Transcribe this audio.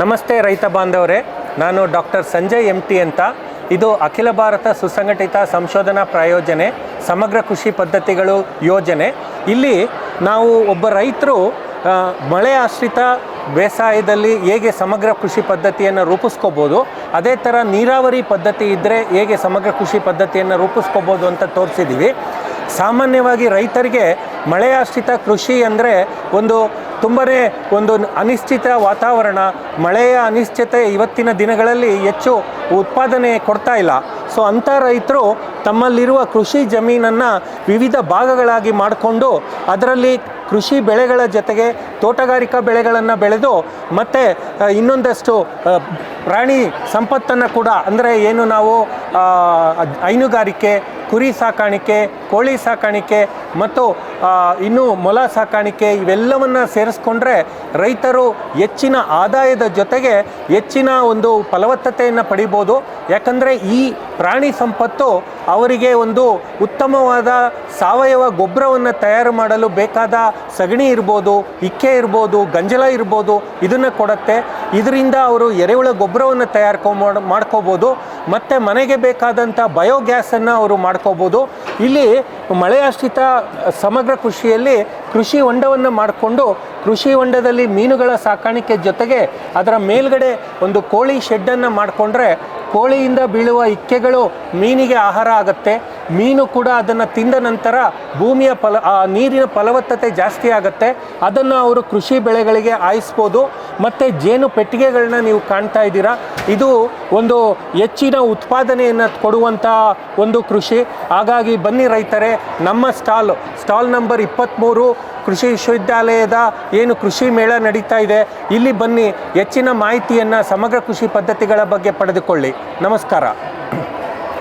ನಮಸ್ತೆ ರೈತ ಬಾಂಧವರೇ, ನಾನು ಡಾಕ್ಟರ್ ಸಂಜಯ್ ಎಂ ಟಿ ಅಂತ. ಇದು ಅಖಿಲ ಭಾರತ ಸುಸಂಘಟಿತ ಸಂಶೋಧನಾ ಪ್ರಾಯೋಜನೆ, ಸಮಗ್ರ ಕೃಷಿ ಪದ್ಧತಿಗಳು ಯೋಜನೆ. ಇಲ್ಲಿ ನಾವು ಒಬ್ಬ ರೈತರು ಮಳೆ ಆಶ್ರಿತ ಬೇಸಾಯದಲ್ಲಿ ಹೇಗೆ ಸಮಗ್ರ ಕೃಷಿ ಪದ್ಧತಿಯನ್ನು ರೂಪಿಸ್ಕೋಬೋದು, ಅದೇ ಥರ ನೀರಾವರಿ ಪದ್ಧತಿ ಇದ್ದರೆ ಹೇಗೆ ಸಮಗ್ರ ಕೃಷಿ ಪದ್ಧತಿಯನ್ನು ರೂಪಿಸ್ಕೋಬೋದು ಅಂತ ತೋರಿಸಿದ್ದೀವಿ ಸಾಮಾನ್ಯವಾಗಿ ರೈತರಿಗೆ ಮಳೆ ಆಶ್ರಿತ ಕೃಷಿ ಅಂದರೆ ಒಂದು ತುಂಬನೇ ಒಂದು ಅನಿಶ್ಚಿತ ವಾತಾವರಣ, ಮಳೆಯ ಅನಿಶ್ಚಿತೆ ಇವತ್ತಿನ ದಿನಗಳಲ್ಲಿ ಹೆಚ್ಚು ಉತ್ಪಾದನೆ ಕೊಡ್ತಾ ಇಲ್ಲ. ಸೊ ಅಂಥ ರೈತರು ತಮ್ಮಲ್ಲಿರುವ ಕೃಷಿ ಜಮೀನನ್ನು ವಿವಿಧ ಭಾಗಗಳಾಗಿ ಮಾಡಿಕೊಂಡು ಅದರಲ್ಲಿ ಕೃಷಿ ಬೆಳೆಗಳ ಜೊತೆಗೆ ತೋಟಗಾರಿಕಾ ಬೆಳೆಗಳನ್ನು ಬೆಳೆದು ಮತ್ತು ಇನ್ನೊಂದಷ್ಟು ಪ್ರಾಣಿ ಸಂಪತ್ತನ್ನು ಕೂಡ, ಅಂದರೆ ಏನು ನಾವು ಹೈನುಗಾರಿಕೆ, ಕುರಿ ಸಾಕಾಣಿಕೆ, ಕೋಳಿ ಸಾಕಾಣಿಕೆ ಮತ್ತು ಇನ್ನು ಮೊಲ ಸಾಕಾಣಿಕೆ ಇವೆಲ್ಲವನ್ನು ಸೇರಿಸ್ಕೊಂಡ್ರೆ ರೈತರು ಹೆಚ್ಚಿನ ಆದಾಯದ ಜೊತೆಗೆ ಹೆಚ್ಚಿನ ಒಂದು ಫಲವತ್ತತೆಯನ್ನು ಪಡಿಬೋದು. ಯಾಕಂದರೆ ಈ ಪ್ರಾಣಿ ಸಂಪತ್ತು ಅವರಿಗೆ ಒಂದು ಉತ್ತಮವಾದ ಸಾವಯವ ಗೊಬ್ಬರವನ್ನು ತಯಾರು ಮಾಡಲು ಬೇಕಾದ ಸಗಣಿ ಇರ್ಬೋದು, ಇಕ್ಕೆ ಇರ್ಬೋದು, ಗಂಜಲ ಇರ್ಬೋದು ಇದನ್ನು ಕೊಡುತ್ತೆ. ಇದರಿಂದ ಅವರು ಎರೆಹುಳ ಗೊಬ್ಬರವನ್ನು ತಯಾರು ಮಾಡ್ಕೋಬೋದು. ಮತ್ತು ಮನೆಗೆ ಬೇಕಾದಂಥ ಬಯೋಗ್ಯಾಸನ್ನು ಅವರು ಮಾಡ್ಕೋಬೋದು. ಇಲ್ಲಿ ಮಳೆಯಾಶ್ರಿತ ಸಮಗ್ರ ಕೃಷಿಯಲ್ಲಿ ಕೃಷಿ ಹೊಂಡವನ್ನು ಮಾಡಿಕೊಂಡು, ಕೃಷಿ ಹೊಂಡದಲ್ಲಿ ಮೀನುಗಳ ಸಾಕಾಣಿಕೆ ಜೊತೆಗೆ ಅದರ ಮೇಲ್ಗಡೆ ಒಂದು ಕೋಳಿ ಶೆಡ್ಡನ್ನು ಮಾಡಿಕೊಂಡ್ರೆ ಕೋಳಿಯಿಂದ ಬೀಳುವ ಇಕ್ಕೆಗಳು ಮೀನಿಗೆ ಆಹಾರ ಆಗುತ್ತೆ. ಮೀನು ಕೂಡ ಅದನ್ನು ತಿಂದ ನಂತರ ಭೂಮಿಯ ಫಲ, ಆ ನೀರಿನ ಫಲವತ್ತತೆ ಜಾಸ್ತಿ ಆಗುತ್ತೆ. ಅದನ್ನು ಅವರು ಕೃಷಿ ಬೆಳೆಗಳಿಗೆ ಆಯಿಸ್ಬೋದು. ಮತ್ತು ಜೇನು ಪೆಟ್ಟಿಗೆಗಳನ್ನ ನೀವು ಕಾಣ್ತಾ ಇದ್ದೀರಾ. ಇದು ಒಂದು ಹೆಚ್ಚಿನ ಉತ್ಪಾದನೆಯನ್ನು ಕೊಡುವಂಥ ಒಂದು ಕೃಷಿ. ಹಾಗಾಗಿ ಬನ್ನಿ ರೈತರೇ, ನಮ್ಮ ಸ್ಟಾಲ್ ಸ್ಟಾಲ್ ನಂಬರ್ ಇಪ್ಪತ್ತ್ಮೂರು ಕೃಷಿ ವಿಶ್ವವಿದ್ಯಾಲಯದ ಏನು ಕೃಷಿ ಮೇಳ ನಡೀತಾ ಇದೆ. ಇಲ್ಲಿ ಬನ್ನಿ, ಹೆಚ್ಚಿನ ಮಾಹಿತಿಯನ್ನು ಸಮಗ್ರ ಕೃಷಿ ಪದ್ಧತಿಗಳ ಬಗ್ಗೆ ಪಡೆದುಕೊಳ್ಳಿ. ನಮಸ್ಕಾರ.